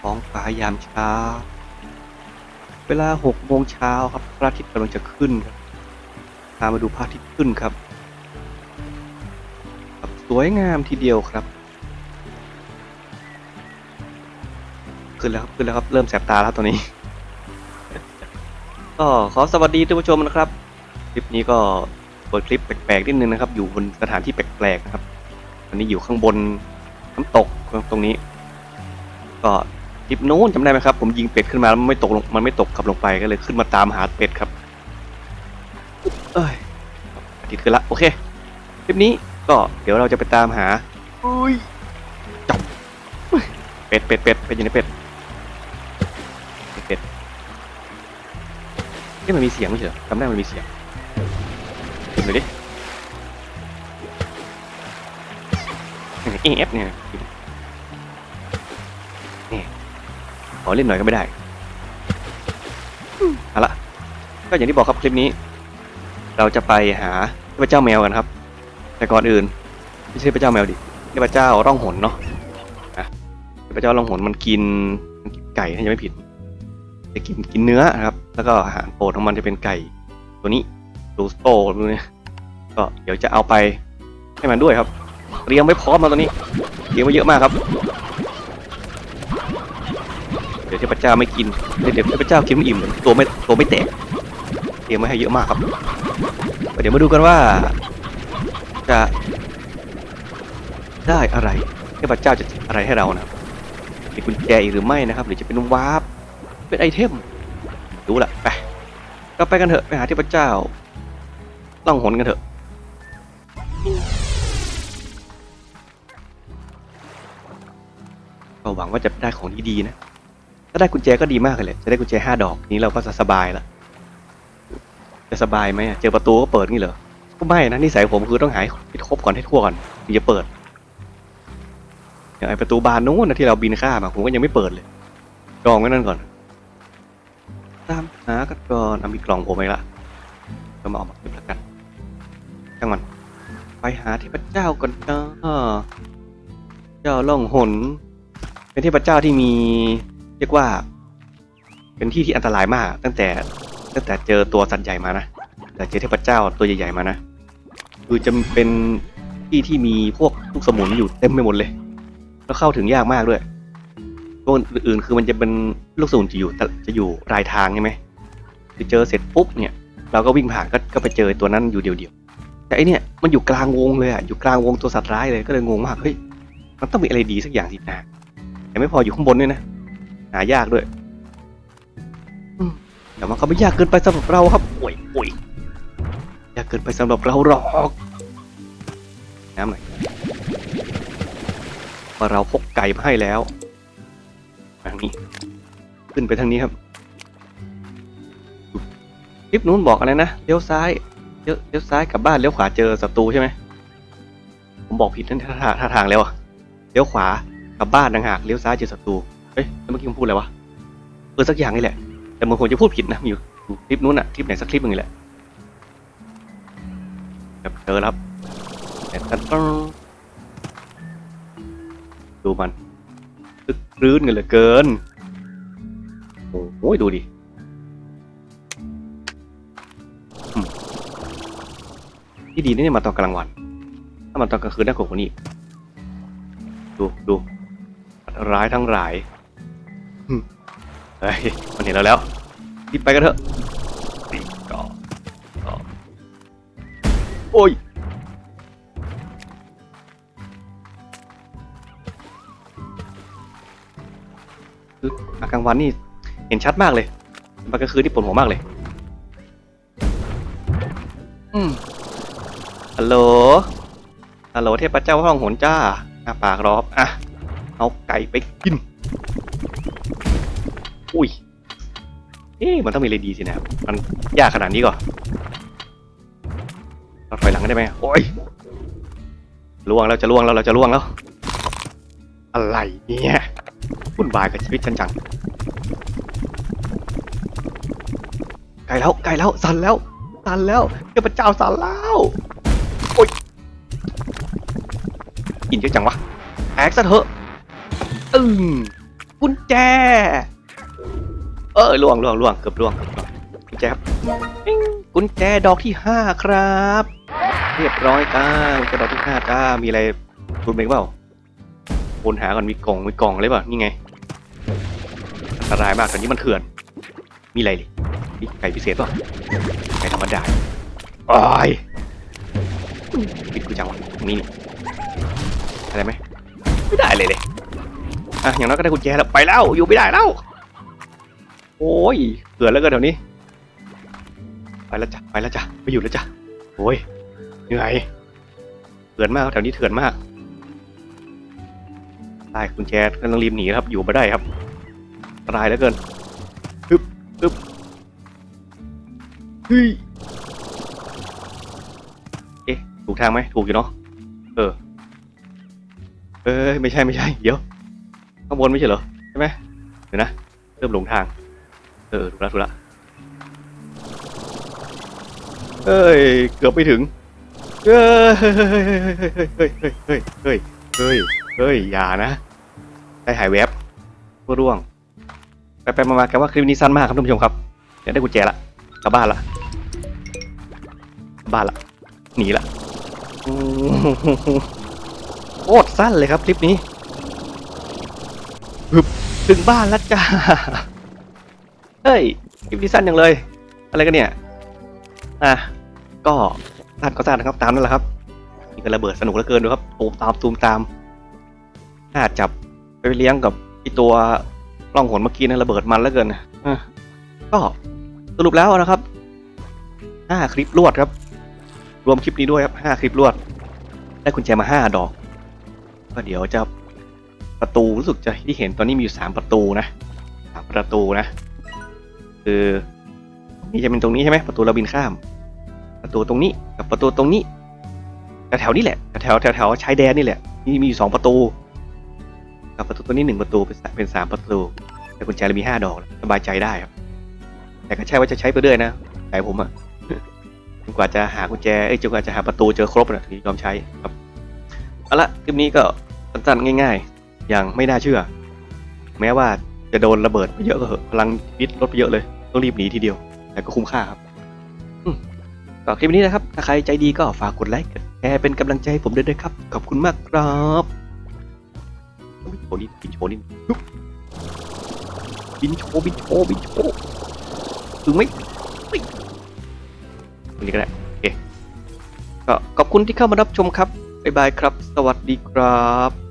ท้องฟ้ายามเช้า เวลาหกโมงเช้าครับพระอาทิตย์กำลังจะขึ้นครับพามาดูพระอาทิตย์ขึ้นครับ สวยงามทีเดียวครับ ขึ้นแล้วครับขึ้นแล้วครับเริ่มแสบตาแล้วตอนนี้ ก็ขอสวัสดีท่านผู้ชมนะครับ คลิปนี้ก็เปิดคลิปแปลกๆนิดนึงนะครับ อยู่บนสถานที่แปลกๆนะครับวันนี้อยู่ข้างบนน้ำตกตรงนี้ ก็ คลิปนู้นจำได้ไหมครับ ผมยิงเป็ดขึ้นมาแล้วมันไม่ตกลงมันไม่ตกขับลงไปก็เลยขึ้นมาตามหาเป็ดครับ เอ้ยอาทิตย์ขึ้นละโอเคคลิปนี้ก็เดี๋ยวเราจะไปตามหาอุ้ยจับเป็ดเป็ดเป็ดเป็ดอยู่ในเป็ดเป็ดเป็ดนี่มันมีเสียงไม่ใช่เหรอจำได้มันมีเสียงดูหน่อยดิเอฟเนี่ย เล่นหน่อยก็ไม่ได้เอาละก็อย่างที่บอกครับคลิปนี้ เราจะไปหาเทพเจ้าแมวกันครับ แต่ก่อนอื่นไม่ใช่เทพเจ้าแมวดิเทพเจ้าร่องหนเนาะอะเทพเจ้าร่องหนมันกินมันกินไก่ถ้าจะไม่ผิดจะกินกินเนื้อนะครับ แล้วก็อาหารโปรดของมันจะเป็นไก่ ตัวนี้รูสโตตัวนี้ก็เดี๋ยวจะเอาไปให้มันด้วยครับเตรียมไว้พร้อมมาตัวนี้เตรียมไว้เยอะมากครับ เดี๋ยวเทพเจ้าไม่กิน เดี๋ยวเทพเจ้ากินไม่อิ่มตัวไม่ตัวไม่แตกเตรียมไว้ให้เยอะมากครับ เดี๋ยวมาดูกันว่า จะได้อะไรเทพเจ้าจะอะไรให้เรานะเป็นกุญแจอีกหรือไม่นะครับ หรือจะเป็นวาร์ปเป็นไอเทมรู้ละไปก็ไปกันเถอะไปหาเทพเจ้าล่องหนกันเถอะก็หวังว่าจะได้ของดีๆนะ ถ้าได้กุญแจก็ดีมากเลย จะได้กุญแจห้าดอกนี้เราก็จะสบายละจะสบายไหมอะเจอประตูก็เปิดงี้เหรอก็ไม่นะนิสัยผมคือต้องหายให้ครบก่อนให้ทั่วก่อนถึงจะเปิดอย่างไอประตูบานนู้นนะที่เราบินข้ามอะผมก็ยังไม่เปิดเลยจองไว้นั่นก่อน ตามหากันก่อนเอามีกล่องผมไปละก็มาออกมาเก็บล้วกันช่างมันไปหาเทพเจ้าก่อนนะเจ้าล่องหน เป็นเทพเจ้าที่มี เรียกว่า เป็นที่ที่อันตรายมาก ตั้งแต่ตั้งแต่เจอตัวสัตว์ใหญ่มานะแต่เจอเทพเจ้าตัวใหญ่ๆมานะคือจะเป็นที่ที่มีพวกลูกสมุนอยู่เต็มไปหมดเลย แล้วเข้าถึงยากมากด้วยพวอื่นคือมันจะเป็นลูกสมุนจะอยู่จะอยู่รายทางใช่ไหมคือเจอเสร็จปุ๊บเนี่ยเราก็วิ่งผ่านก็ก็ไปเจอตัวนั้นอยู่เดียวๆแต่อันเนี่ยมันอยู่กลางวงเลยอะอยู่กลางวงตัวสัตว์ร้ายเลยก็เลยงงมากเฮ้ยมันต้องมีอะไรดีสักอย่างสินะแต่ไม่พออยู่ข้างบนด้วยนะ หายากด้วยแต่ว่าเขาไม่ยากเกินไปสำหรับเราครับโอ้ยโอ้ยยากเกินไปสำหรับเราหรอกน้ำหน่อยว่าเราพกไก่มาให้แล้วทางนี้ขึ้นไปทางนี้ครับคลิปนู้นบอกอะไรนะเลี้ยวซ้ายเลี้ยวเลี้ยวซ้ายกลับบ้านเลี้ยวขวาเจอศัตรูใช่ไหมผมบอกผิดนั่นท่าทางท่าทางแล้วอะเลี้ยวขวากลับบ้านต่างหากเลี้ยวซ้ายเจอศัตรู เฮ้ยแล้วเมื่อกี้ผมพูดอะไรวะเออสักอย่างนี่แหละ แต่บางคนจะพูดผิดนะอยู่อยู่คลิปนู้นอะคลิปไหนสักคลิปหนึ่งนี่แหละครับเจอครับแต่ต้องดูมันตึกรื้นกันเหลือเกิน โอ้โหดูดิที่ดีนี่มาตอนกลางวัน ถ้ามาตอนกลางคืนน่ากลัวกว่านี้ ดูดูร้ายทั้งหลาย เฮ้ยมันเห็นเราแล้วรีบไปกันเถอะนี่ก็ก็โอ้ยคืออากลางวันนี่เห็นชัดมากเลยมากลางคืนที่ปวดหัวมากเลย อืมฮัลโหล ฮัลโหลเทพเจ้าห้องหนจ้าอาปากรอบ อะ เอาไก่ไปกิน อุ้ย เอ๊ะมันต้องมีอะไรดีสินะมันยากขนาดนี้ก่อนเราถอยหลังได้ไหมโอ้ยล่วงแล้วจะล่วงแล้วเราจะล่วงแล้ว อะไรเนี่ยวุ่นวายกับชีวิตฉันจังไกลแล้วไกลแล้วสั่นแล้วสั่นแล้วเทพเจ้าสั่นแล้วโอ้ยกินเยอะจังวะแอกซะเถอะอึ้งกุญแจ เออล่วงล่วงล่วงเกือบล่วงเกือบล่วงกุญแจครับปิ๊งกุญแจดอกที่ห้าครับ เรียบร้อยจ้ากุญแจดอกที่ห้าจ้ามีอะไรคุณเมกเปล่าวนหาก่อนมีกล่องมีกล่องอะไรเปล่านี่ไงอันตรายมากตอนนี้มันเถื่อน มีอะไรเลยมีไก่พิเศษเปล่ะไก่ธรรมดาโอ้ยปิดกูจังวะตรงนี้นี่อะไรไหมไม่ได้เลยเลยอะอย่างน้อยก็ได้กุญแจแล้วไปแล้วอยู่ไม่ได้แล้ว โอ้ยเถื่อนแล้วก็เดี๋ยวนี้ ไปแล้วจ้ะไปแล้วจ้ะไปอยู่แล้วจ้ะโอ้ยเหนื่อยเถื่อนมากแถวนี้เถื่อนมากได้กุญแจกำลังรีบหนีครับ อยู่ไม่ได้ครับอันตรายเหลือเกินฮึบฮึบเฮ้ยเอ๊ะถูกทางไหมถูกอยู่เนาะเออเอ้ยไม่ใช่ไม่ใช่ เดี๋ยว ข้างบนไม่ใช่เหรอ ใช่ไหมเดี๋ยวนะ เริ่มหลงทาง เออถูกแล้วถูกแล้วเอ้ย เกือบไปถึงเอ้ยเฮ้ยเฮ้ยเฮ้ยเฮ้ยเฮ้ยเฮ้ยอย่านะได้หายแวบก็ร่วง ไปไปมามากันว่าคลิปนี้สั้นมากครับท่านผู้ชมครับเดี๋ยวได้กุญแจละกลับบ้านละบ้านละหนีละโคตรสั้นเลยครับคลิปนี้ ถึงบ้านแล้วจ้า เฮ้ยคลิปนี้สั้นอยังเลย อะไรกันเนี่ย อะ ก็สั้นก็สั้นนะครับ ตามนั่นแหละครับนี่ก็ระเบิดสนุกเหลือเกินดูครับตูมตามตูมตาม น่าจับไปเลี้ยงกับไอตัวล่องหนเมื่อกี้นะระเบิดมันเหลือเกินนะอะก็สรุปแล้วนะครับห้าคลิปรวดครับ รวมคลิปนี้ด้วยครับห้าคลิปรวด ได้กุญแจมาห้าดอก ก็เดี๋ยวจะประตูรู้สึกจะที่เห็นตอนนี้มีอยู่สามประตูนะสามประตูนะ คือนี่จะเป็นตรงนี้ใช่ไหมประตูเราบินข้าม ประตูตรงนี้กับประตูตรงนี้แถวนี้แหละแถวแถวแถวชายแดนนี่แหละนี่มีอยู่สองประตู กับประตูตัวนี้หนึ่งประตูเป็นสามเป็นสามประตู แต่กุญแจเรามีห้าดอกสบายใจได้ครับ แต่ก็ใช่ว่าจะใช้ไปเรื่อยนะแต่ผมอะจนกว่าจะหากุญแจเอ้ยจนกว่าจะหาประตูเจอครบนะถึงยอมใช้ครับเอาละคลิปนี้ก็สั้นๆง่าย ๆ อย่างไม่น่าเชื่อ แม้ว่า จะโดนระเบิดไปเยอะก็เหอะพลังพิษลดไปเยอะเลยต้องรีบหนีทีเดียว แต่ก็คุ้มค่าครับอืมก็คลิปนี้นะครับ ถ้าใครใจดีก็ฝากกดไลค์กดแชร์เป็นกำลังใจให้ผมด้วยนะครับ ขอบคุณมากครับบินโชว์นิดบินโชว์นิดฮึบบินโชว์บินโชว์บินโชว์ถึงไหมเฮ้ยตรงนี้ก็ได้โอเคก็ขอบคุณที่เข้ามารับชมครับบ๊ายบายครับ สวัสดีครับ